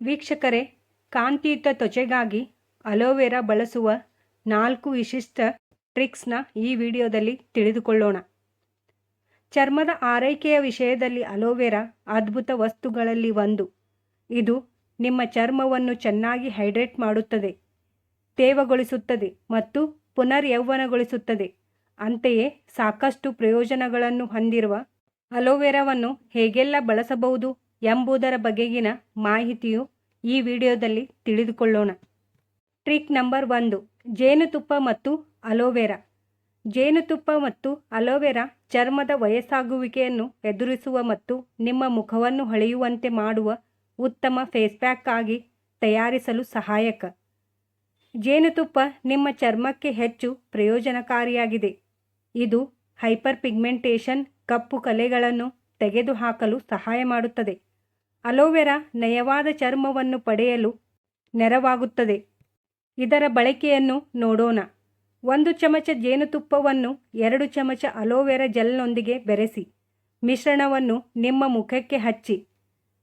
ವೀಕ್ಷಕರೇ ಕಾಂತಿಯುತ ತ್ವಚೆಗಾಗಿ ಅಲೋವೆರಾ ಬಳಸುವ ನಾಲ್ಕು ವಿಶಿಷ್ಟ ಟ್ರಿಕ್ಸ್ನ ಈ ವಿಡಿಯೋದಲ್ಲಿ ತಿಳಿದುಕೊಳ್ಳೋಣ. ಚರ್ಮದ ಆರೈಕೆಯ ವಿಷಯದಲ್ಲಿ ಅಲೋವೆರಾ ಅದ್ಭುತ ವಸ್ತುಗಳಲ್ಲಿ ಒಂದು. ಇದು ನಿಮ್ಮ ಚರ್ಮವನ್ನು ಚೆನ್ನಾಗಿ ಹೈಡ್ರೇಟ್ ಮಾಡುತ್ತದೆ, ತೇವಗೊಳಿಸುತ್ತದೆ ಮತ್ತು ಪುನರ್ ಯೌವನಗೊಳಿಸುತ್ತದೆ ಅಂತೆಯೇ ಸಾಕಷ್ಟು ಪ್ರಯೋಜನಗಳನ್ನು ಹೊಂದಿರುವ ಅಲೋವೆರಾವನ್ನು ಹೇಗೆಲ್ಲ ಬಳಸಬಹುದು? ಎಂಬುದರ ಬಗೆಗಿನ ಮಾಹಿತಿಯು ಈ ವಿಡಿಯೋದಲ್ಲಿ ತಿಳಿದುಕೊಳ್ಳೋಣ. ಟ್ರಿಕ್ ನಂಬರ್ ಒಂದು, ಜೇನುತುಪ್ಪ ಮತ್ತು ಅಲೋವೆರಾ. ಜೇನುತುಪ್ಪ ಮತ್ತು ಅಲೋವೆರಾ ಚರ್ಮದ ವಯಸ್ಸಾಗುವಿಕೆಯನ್ನು ಎದುರಿಸುವ ಮತ್ತು ನಿಮ್ಮ ಮುಖವನ್ನು ಹೊಳೆಯುವಂತೆ ಮಾಡುವ ಉತ್ತಮ ಫೇಸ್ ಪ್ಯಾಕ್ ಆಗಿ ತಯಾರಿಸಲು ಸಹಾಯಕ. ಜೇನುತುಪ್ಪ ನಿಮ್ಮ ಚರ್ಮಕ್ಕೆ ಹೆಚ್ಚು ಪ್ರಯೋಜನಕಾರಿಯಾಗಿದೆ. ಇದು ಹೈಪರ್ ಪಿಗ್ಮೆಂಟೇಷನ್ ಕಪ್ಪು ಕಲೆಗಳನ್ನು ತೆಗೆದುಹಾಕಲು ಸಹಾಯ ಮಾಡುತ್ತದೆ. ಅಲೋವೆರಾ ನಯವಾದ ಚರ್ಮವನ್ನು ಪಡೆಯಲು ನೆರವಾಗುತ್ತದೆ. ಇದರ ಬಳಕೆಯನ್ನು ನೋಡೋಣ. ಒಂದು ಚಮಚ ಜೇನುತುಪ್ಪವನ್ನು ಎರಡು ಚಮಚ ಅಲೋವೆರಾ ಜೆಲ್ನೊಂದಿಗೆ ಬೆರೆಸಿ, ಮಿಶ್ರಣವನ್ನು ನಿಮ್ಮ ಮುಖಕ್ಕೆ ಹಚ್ಚಿ.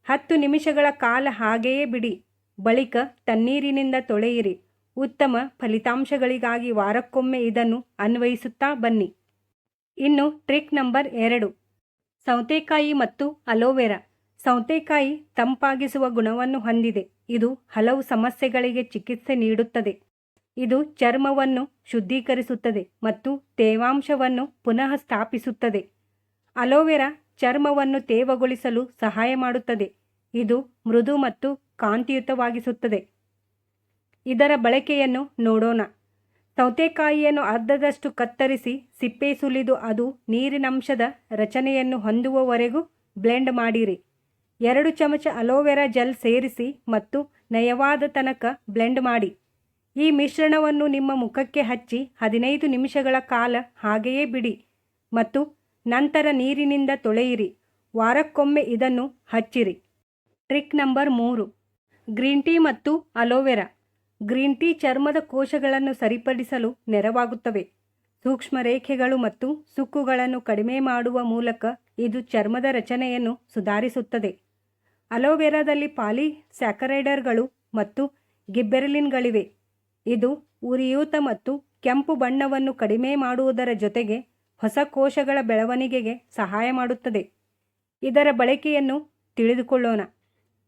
ಹತ್ತು ನಿಮಿಷಗಳ ಕಾಲ ಹಾಗೆಯೇ ಬಿಡಿ. ಬಳಿಕ ತಣ್ಣೀರಿನಿಂದ ತೊಳೆಯಿರಿ. ಉತ್ತಮ ಫಲಿತಾಂಶಗಳಿಗಾಗಿ ವಾರಕ್ಕೊಮ್ಮೆ ಇದನ್ನು ಅನ್ವಯಿಸುತ್ತಾ ಬನ್ನಿ. ಇನ್ನು ಟ್ರಿಕ್ ನಂಬರ್ ಎರಡು. ಸೌತೆಕಾಯಿ ಮತ್ತು ಅಲೋವೆರಾ. ಸೌತೆಕಾಯಿ ತಂಪಾಗಿಸುವ ಗುಣವನ್ನು ಹೊಂದಿದೆ. ಇದು ಹಲವು ಸಮಸ್ಯೆಗಳಿಗೆ ಚಿಕಿತ್ಸೆ ನೀಡುತ್ತದೆ. ಇದು ಚರ್ಮವನ್ನು ಶುದ್ಧೀಕರಿಸುತ್ತದೆ ಮತ್ತು ತೇವಾಂಶವನ್ನು ಪುನಃ ಸ್ಥಾಪಿಸುತ್ತದೆ. ಅಲೋವೆರಾ ಚರ್ಮವನ್ನು ತೇವಗೊಳಿಸಲು ಸಹಾಯ ಮಾಡುತ್ತದೆ. ಇದು ಮೃದು ಮತ್ತು ಕಾಂತಿಯುತವಾಗಿಸುತ್ತದೆ. ಇದರ ಬಳಕೆಯನ್ನು ನೋಡೋಣ. ಸೌತೆಕಾಯಿಯನ್ನು ಅರ್ಧದಷ್ಟು ಕತ್ತರಿಸಿ ಸಿಪ್ಪೆ ಸುಲಿದು ಅದು ನೀರಿನಂಶದ ರಚನೆಯನ್ನು ಹೊಂದುವವರೆಗೂ ಬ್ಲೆಂಡ್ ಮಾಡಿರಿ. ಎರಡು ಚಮಚ ಅಲೋವೆರಾ ಜೆಲ್ ಸೇರಿಸಿ ಮತ್ತು ನಯವಾದ ತನಕ ಬ್ಲೆಂಡ್ ಮಾಡಿ. ಈ ಮಿಶ್ರಣವನ್ನು ನಿಮ್ಮ ಮುಖಕ್ಕೆ ಹಚ್ಚಿ ಹದಿನೈದು ನಿಮಿಷಗಳ ಕಾಲ ಹಾಗೆಯೇ ಬಿಡಿ ಮತ್ತು ನಂತರ ನೀರಿನಿಂದ ತೊಳೆಯಿರಿ. ವಾರಕ್ಕೊಮ್ಮೆ ಇದನ್ನು ಹಚ್ಚಿರಿ. ಟ್ರಿಕ್ ನಂಬರ್ ಮೂರು. ಗ್ರೀನ್ ಟೀ ಮತ್ತು ಅಲೋವೆರಾ. ಗ್ರೀನ್ ಟೀ ಚರ್ಮದ ಕೋಶಗಳನ್ನು ಸರಿಪಡಿಸಲು ನೆರವಾಗುತ್ತವೆ. ಸೂಕ್ಷ್ಮ ರೇಖೆಗಳು ಮತ್ತು ಸುಕ್ಕುಗಳನ್ನು ಕಡಿಮೆ ಮಾಡುವ ಮೂಲಕ ಇದು ಚರ್ಮದ ರಚನೆಯನ್ನು ಸುಧಾರಿಸುತ್ತದೆ. ಅಲೋವೆರಾದಲ್ಲಿ ಪಾಲಿಸ್ಯಾಕರೈಡರ್ಗಳು ಮತ್ತು ಗಿಬ್ಬೆರಲಿನ್ಗಳಿವೆ. ಇದು ಉರಿಯೂತ ಮತ್ತು ಕೆಂಪು ಬಣ್ಣವನ್ನು ಕಡಿಮೆ ಮಾಡುವುದರ ಜೊತೆಗೆ ಹೊಸ ಕೋಶಗಳ ಬೆಳವಣಿಗೆಗೆ ಸಹಾಯ ಮಾಡುತ್ತದೆ. ಇದರ ಬಳಕೆಯನ್ನು ತಿಳಿದುಕೊಳ್ಳೋಣ.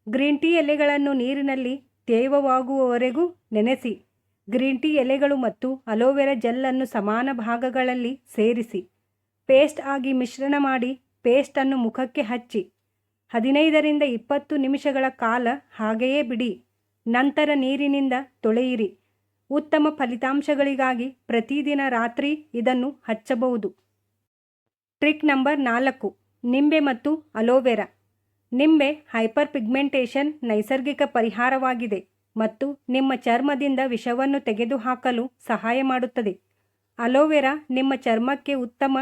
ಗ್ರೀನ್ ಟೀ ಎಲೆಗಳನ್ನು ನೀರಿನಲ್ಲಿ ತೇವವಾಗುವವರೆಗೂ ನೆನೆಸಿ, ಗ್ರೀನ್ ಟೀ ಎಲೆಗಳು ಮತ್ತು ಅಲೋವೆರಾ ಜೆಲ್ಲನ್ನು ಸಮಾನ ಭಾಗಗಳಲ್ಲಿ ಸೇರಿಸಿ, ಪೇಸ್ಟ್ ಆಗಿ ಮಿಶ್ರಣ ಮಾಡಿ ಪೇಸ್ಟನ್ನು ಮುಖಕ್ಕೆ ಹಚ್ಚಿ, ಹದಿನೈದರಿಂದ ಇಪ್ಪತ್ತು ನಿಮಿಷಗಳ ಕಾಲ ಹಾಗೆಯೇ ಬಿಡಿ, ನಂತರ ನೀರಿನಿಂದ ತೊಳೆಯಿರಿ. ಉತ್ತಮ ಫಲಿತಾಂಶಗಳಿಗಾಗಿ ಪ್ರತಿದಿನ ರಾತ್ರಿ ಇದನ್ನು ಹಚ್ಚಬಹುದು. ಟ್ರಿಕ್ ನಂಬರ್ ನಾಲ್ಕು, ನಿಂಬೆ ಮತ್ತು ಅಲೋವೆರಾ. ನಿಂಬೆ ಹೈಪರ್ ಪಿಗ್ಮೆಂಟೇಷನ್ ನೈಸರ್ಗಿಕ ಪರಿಹಾರವಾಗಿದೆ ಮತ್ತು ನಿಮ್ಮ ಚರ್ಮದಿಂದ ವಿಷವನ್ನು ತೆಗೆದುಹಾಕಲು ಸಹಾಯ ಮಾಡುತ್ತದೆ. ಅಲೋವೆರಾ ನಿಮ್ಮ ಚರ್ಮಕ್ಕೆ ಉತ್ತಮ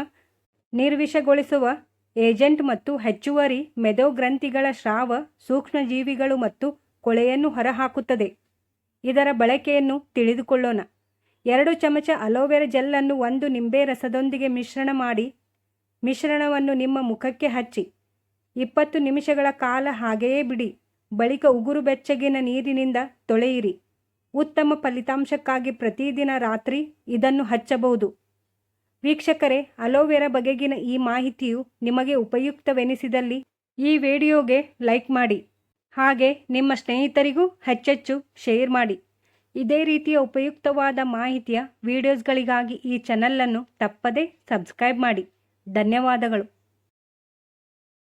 ನಿರ್ವಿಷಗೊಳಿಸುವ ಏಜೆಂಟ್ ಮತ್ತು ಹೆಚ್ಚುವರಿ ಮೆದೋಗ್ರಂಥಿಗಳ ಸ್ರಾವ, ಸೂಕ್ಷ್ಮಜೀವಿಗಳು ಮತ್ತು ಕೊಳೆಯನ್ನು ಹೊರಹಾಕುತ್ತದೆ. ಇದರ ಬಳಕೆಯನ್ನು ತಿಳಿದುಕೊಳ್ಳೋಣ. ಎರಡು ಚಮಚ ಅಲೋವೆರಾ ಜೆಲ್ಲನ್ನು ಒಂದು ನಿಂಬೆ ರಸದೊಂದಿಗೆ ಮಿಶ್ರಣ ಮಾಡಿ, ಮಿಶ್ರಣವನ್ನು ನಿಮ್ಮ ಮುಖಕ್ಕೆ ಹಚ್ಚಿ. ಇಪ್ಪತ್ತು ನಿಮಿಷಗಳ ಕಾಲ ಹಾಗೆಯೇ ಬಿಡಿ. ಬಳಿಕ ಉಗುರು ಬೆಚ್ಚಗಿನ ನೀರಿನಿಂದ ತೊಳೆಯಿರಿ. ಉತ್ತಮ ಫಲಿತಾಂಶಕ್ಕಾಗಿ ಪ್ರತಿದಿನ ರಾತ್ರಿ ಇದನ್ನು ಹಚ್ಚಬಹುದು. ವೀಕ್ಷಕರೇ, ಅಲೋವೆರಾ ಬಗೆಗಿನ ಈ ಮಾಹಿತಿಯು ನಿಮಗೆ ಉಪಯುಕ್ತವೆನಿಸಿದಲ್ಲಿ ಈ ವಿಡಿಯೋಗೆ ಲೈಕ್ ಮಾಡಿ. ಹಾಗೆ ನಿಮ್ಮ ಸ್ನೇಹಿತರಿಗೂ ಹೆಚ್ಚೆಚ್ಚು ಶೇರ್ ಮಾಡಿ. ಇದೇ ರೀತಿಯ ಉಪಯುಕ್ತವಾದ ಮಾಹಿತಿಯ ವಿಡಿಯೋಸ್ಗಳಿಗಾಗಿ ಈ ಚಾನಲನ್ನು ತಪ್ಪದೇ ಸಬ್ಸ್ಕ್ರೈಬ್ ಮಾಡಿ. ಧನ್ಯವಾದಗಳು.